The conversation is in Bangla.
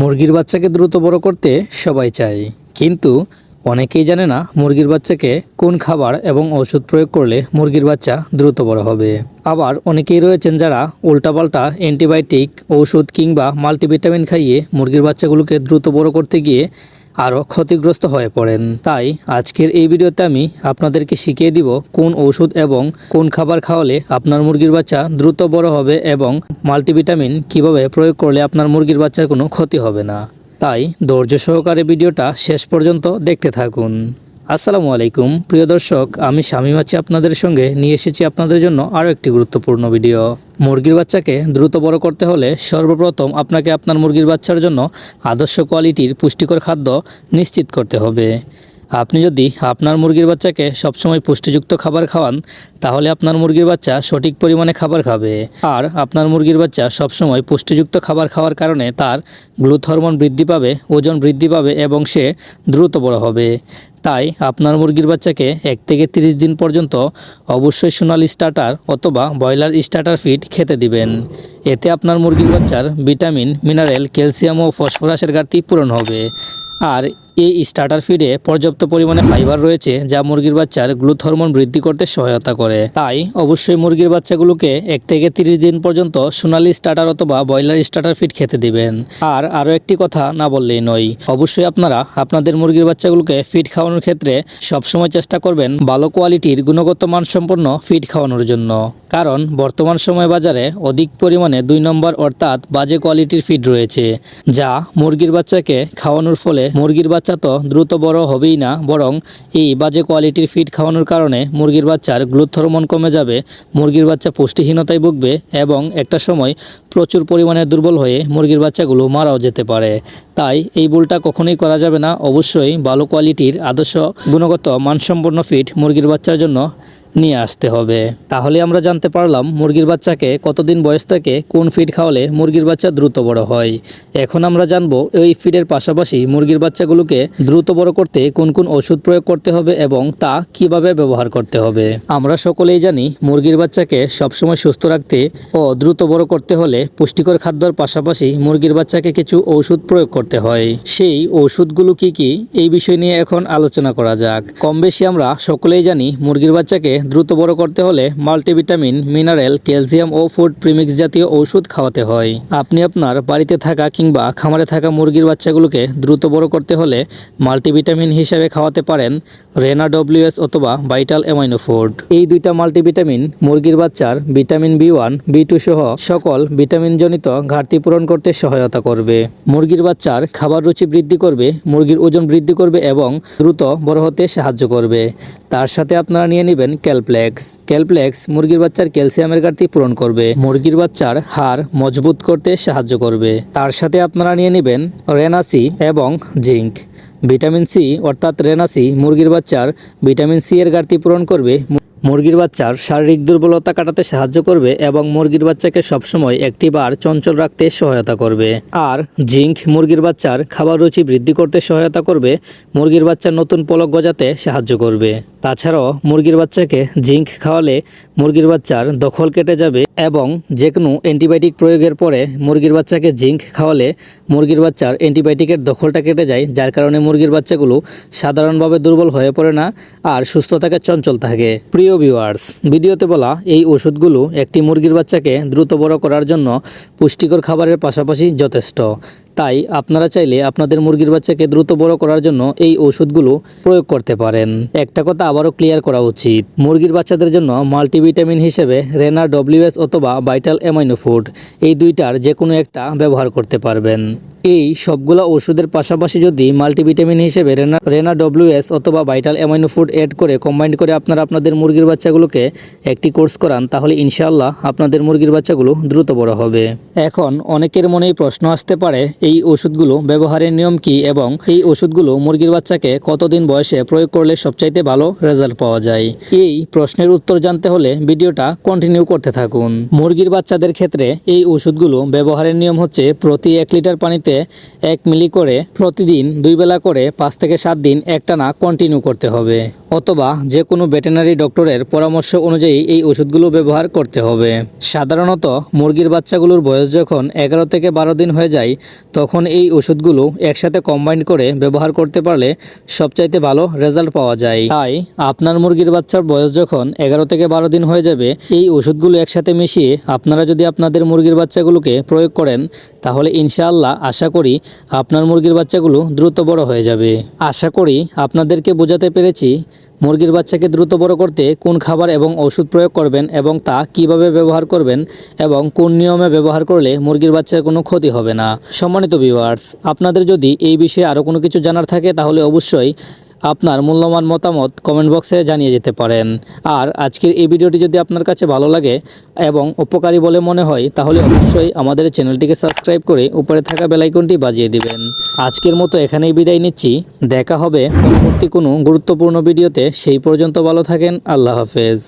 মুরগির বাচ্চাকে দ্রুত বড় করতে সবাই চায়। কিন্তু অনেকেই জানে না মুরগির বাচ্চাকে কোন খাবার এবং ওষুধ প্রয়োগ করলে মুরগির বাচ্চা দ্রুত বড় হবে। আবার অনেকেই রয়েছেন যারা উল্টাপাল্টা অ্যান্টিবায়োটিক, ওষুধ কিংবা মাল্টিভিটামিন খাইয়ে মুরগির বাচ্চাগুলোকে দ্রুত বড় করতে গিয়ে আরও ক্ষতিগ্রস্ত হয়ে পড়েন। তাই আজকের এই ভিডিওতে আমি আপনাদেরকে শিখিয়ে দিব কোন ওষুধ এবং কোন খাবার খাওয়ালে আপনার মুরগির বাচ্চা দ্রুত বড় হবে এবং মাল্টিভিটামিন কীভাবে প্রয়োগ করলে আপনার মুরগির বাচ্চার কোনো ক্ষতি হবে না। তাই ধৈর্য সহকারে ভিডিওটা শেষ পর্যন্ত দেখতে থাকুন। আসসালামু আলাইকুম। প্রিয় দর্শক, আমি স্বামী আছি আপনাদের সঙ্গে। নিয়ে এসেছি আপনাদের জন্য আরও একটি গুরুত্বপূর্ণ ভিডিও। মুরগির বাচ্চাকে দ্রুত বড় করতে হলে সর্বপ্রথম আপনাকে আপনার মুরগির বাচ্চার জন্য আদর্শ কোয়ালিটির পুষ্টিকর খাদ্য নিশ্চিত করতে হবে। আপনি যদি আপনার মুরগির বাচ্চাকে সবসময় পুষ্টিযুক্ত খাবার খাওয়ান, তাহলে আপনার মুরগির বাচ্চা সঠিক পরিমাণে খাবার খাবে। আর আপনার মুরগির বাচ্চা সবসময় পুষ্টিযুক্ত খাবার খাওয়ার কারণে তার গ্লুথ হরমোন বৃদ্ধি পাবে, ওজন বৃদ্ধি পাবে এবং সে দ্রুত বড় হবে। তাই আপনার মুরগির বাচ্চাকে এক থেকে তিরিশ দিন পর্যন্ত অবশ্যই সোনালি স্টার্টার অথবা ব্রয়লার স্টার্টার ফিড খেতে দিবেন। এতে আপনার মুরগির বাচ্চার ভিটামিন, মিনারেল, ক্যালসিয়াম ও ফসফরাসের ঘাটতি পূরণ হবে। আর এই স্টার্টার ফিডে পর্যাপ্ত পরিমাণে ফাইবার রয়েছে যা মুরগির বাচ্চার গ্লুথ হরমোন বৃদ্ধি করতে সহায়তা করে। তাই অবশ্যই মুরগির বাচ্চাগুলোকে এক থেকে তিরিশ দিন পর্যন্ত সোনালি স্টার্টার অথবা ব্রয়লার স্টার্টার ফিড খেতে দিবেন। আর আরও একটি কথা না বললেই নয়, অবশ্যই আপনারা আপনাদের মুরগির বাচ্চাগুলোকে ফিড খাওয়ানোর ক্ষেত্রে সবসময় চেষ্টা করবেন ভালো কোয়ালিটির গুণগত মানসম্পন্ন ফিড খাওয়ানোর জন্য। কারণ বর্তমান সময় বাজারে অধিক পরিমাণে দুই নম্বর অর্থাৎ বাজে কোয়ালিটির ফিড রয়েছে, যা মুরগির বাচ্চাকে খাওয়ানোর ফলে মুরগির বাচ্চা তো দ্রুত বড় হবেই না, বরং এই বাজে কোয়ালিটির ফিড খাওয়ানোর কারণে মুরগির বাচ্চার গ্লুথরমন কমে যাবে, মুরগির বাচ্চা পুষ্টিহীনতায় ভুগবে এবং একটা সময় প্রচুর পরিমাণে দুর্বল হয়ে মুরগির বাচ্চাগুলো মারাও যেতে পারে। তাই এই ভুলটা কখনোই করা যাবে না। অবশ্যই ভালো কোয়ালিটির আদর্শ গুণগত মানসম্পন্ন ফিড মুরগির বাচ্চার জন্য নিয়ে আসতে হবে। তাহলে আমরা জানতে পারলাম মুরগির বাচ্চাকে কতদিন বয়স থেকে কোন ফিড খাওয়ালে মুরগির বাচ্চা দ্রুত বড় হয়। এখন আমরা জানব এই ফিডের পাশাপাশি মুরগির বাচ্চাগুলোকে দ্রুত বড় করতে কোন কোন ওষুধ প্রয়োগ করতে হবে এবং তা কীভাবে ব্যবহার করতে হবে। আমরা সকলেই জানি মুরগির বাচ্চাকে সবসময় সুস্থ রাখতে ও দ্রুত বড় করতে হলে পুষ্টিকর খাদ্যর পাশাপাশি মুরগির বাচ্চাকে কিছু ওষুধ প্রয়োগ করতে হয়। সেই ওষুধগুলো কি কি? এই বিষয় নিয়ে এখন আলোচনা করা যাক। কম বেশি আমরা সকলেই জানি, মুরগির বাচ্চাকে দ্রুত বড় করতে হলে মাল্টিভিটামিন, মিনারেল, ক্যালসিয়াম ও ফুড প্রিমিক্স জাতীয় ওষুধ খাওয়াতে হয়। আপনি আপনার বাড়িতে থাকা কিংবা খামারে থাকা মুরগির বাচ্চাগুলোকে দ্রুত বড় করতে হলে মাল্টিভিটামিন হিসেবে খাওয়াতে পারেন রেনা ডব্লিউএস অথবা ভাইটাল অ্যামাইনো ফুড। এই দুইটা মাল্টিভিটামিন মুরগির বাচ্চার vitamin B one, B two সহ সকল ভিটামিনজনিত ঘাটতি পূরণ করতে সহায়তা করবে। মুরগির বাচ্চার খাবার রুচি বৃদ্ধি করবে, মুরগির ওজন বৃদ্ধি করবে এবং দ্রুত বড় হতে সাহায্য করবে। তার সাথে আপনারা নিয়ে নেবেন ক্যালপ্লেক্স। ক্যালপ্লেক্স মুরগির বাচ্চার ক্যালসিয়ামের ঘাটতি পূরণ করবে। মুরগির বাচ্চার হাড় মজবুত করতে সাহায্য করবে। তার সাথে আপনারা নিয়ে নেবেন রেনাসি এবং জিঙ্ক ভিটামিন সি অর্থাৎ রেনাসি মুরগির বাচ্চার ভিটামিন সি এর ঘাটতি পূরণ করবে। মুরগির বাচ্চার শারীরিক দুর্বলতা কাটাতে সাহায্য করবে এবং মুরগির বাচ্চাকে সবসময় একটি বার চঞ্চল রাখতে সহায়তা করবে। আর জিঙ্ক মুরগির বাচ্চার খাবার রুচি বৃদ্ধি করতে সহায়তা করবে, মুরগির বাচ্চার নতুন পলক গজাতে সাহায্য করবে। তাছাড়াও মুরগির বাচ্চাকে জিঙ্ক খাওয়ালে মুরগির বাচ্চার দখল কেটে যাবে এবং যে কোনো অ্যান্টিবায়োটিক প্রয়োগের পরে মুরগির বাচ্চাকে জিঙ্ক খাওয়ালে মুরগির বাচ্চার অ্যান্টিবায়োটিকের দখলটা কেটে যায়, যার কারণে মুরগির বাচ্চাগুলো সাধারণভাবে দুর্বল হয়ে পড়ে না আর সুস্থ থাকে, চঞ্চল থাকে। প্রিয় ভিউয়ার্স ভিডিওতে বলা এই ওষুধগুলো একটি মুরগির বাচ্চাকে দ্রুত বড় করার জন্য পুষ্টিকর খাবারের পাশাপাশি যথেষ্ট। তাই আপনারা চাইলে আপনাদের মুরগির বাচ্চাকে দ্রুত বড় করার জন্য এই ওষুধগুলো প্রয়োগ করতে পারেন। একটা কথা আবারও ক্লিয়ার করা উচিত। মুরগির বাচ্চাদের জন্য মাল্টিভিটামিন হিসেবে রেনা ডব্লিউএস অথবা ভাইটাল অ্যামাইনো ফুড এই দুইটার যে কোনো একটা ব্যবহার করতে পারবেন। এই সবগুলো ওষুধের পাশাপাশি যদি মাল্টিভিটামিন হিসেবে রেনা রেনা ডব্লিউএস অথবা ভাইটাল অ্যামাইনো ফুড অ্যাড করে কম্বাইন্ড করে আপনারা আপনাদের মুরগির বাচ্চাগুলোকে একটি কোর্স করান, তাহলে ইনশাআল্লাহ আপনাদের মুরগির বাচ্চাগুলো দ্রুত বড় হবে। এখন অনেকের মনেই প্রশ্ন আসতে পারে এই ওষুধগুলো ব্যবহারের নিয়ম কি এবং এই ওষুধগুলো মুরগির বাচ্চাকে কতদিন বয়সে প্রয়োগ করলে সবচাইতে ভালো রেজাল্ট পাওয়া যায়? এই প্রশ্নের উত্তর জানতে হলে ভিডিওটা কন্টিনিউ করতে থাকুন। মুরগির বাচ্চাদের ক্ষেত্রে এই ওষুধগুলো ব্যবহারের নিয়ম হচ্ছে প্রতি এক লিটার পানিতে এক মিলি করে প্রতিদিন দুই বেলা করে পাঁচ থেকে সাত দিন একটানা কন্টিনিউ করতে হবে। অথবা যে কোনো ভেটেনারি ডক্টরের পরামর্শ অনুযায়ী এই ওষুধগুলো ব্যবহার করতে হবে। সাধারণত মুরগির বাচ্চাগুলোর বয়স যখন এগারো থেকে বারো দিন হয়ে যায়, তখন এই ওষুধগুলো একসাথে কম্বাইন করে ব্যবহার করতে পারলে সবচাইতে ভালো রেজাল্ট পাওয়া যায়। তাই আপনার মুরগির বাচ্চার বয়স যখন এগারো থেকে বারো দিন হয়ে যাবে, এই ওষুধগুলো একসাথে মিশিয়ে আপনারা যদি আপনাদের মুরগির বাচ্চাগুলোকে প্রয়োগ করেন, তাহলে ইনশাআল্লাহ আশা করি আপনার মুরগির বাচ্চাগুলো দ্রুত বড় হয়ে যাবে। আশা করি আপনাদেরকে বোঝাতে পেরেছি মুরগির বাচ্চাকে দ্রুত বড় করতে কোন খাবার এবং ওষুধ প্রয়োগ করবেন এবং তা কীভাবে ব্যবহার করবেন এবং কোন নিয়মে ব্যবহার করলে মুরগির বাচ্চার কোনো ক্ষতি হবে না? সম্মানিত ভিউয়ার্স আপনাদের যদি এই বিষয়ে আরও কোনো কিছু জানার থাকে তাহলে অবশ্যই আপনার মূল্যবান মতামত কমেন্ট বক্সে জানিয়ে যেতে পারেন। আর আজকের এই ভিডিওটি যদি আপনার কাছে ভালো লাগে এবং উপকারী বলে মনে হয়, তাহলে অবশ্যই আমাদের চ্যানেলটিকে সাবস্ক্রাইব করে উপরে থাকা বেলাইকনটি বাজিয়ে দিবেন। আজকের মতো এখানেই বিদায় নিচ্ছি। দেখা হবে পরবর্তী কোনো গুরুত্বপূর্ণ ভিডিওতে। সেই পর্যন্ত ভালো থাকেন। আল্লাহ হাফেজ।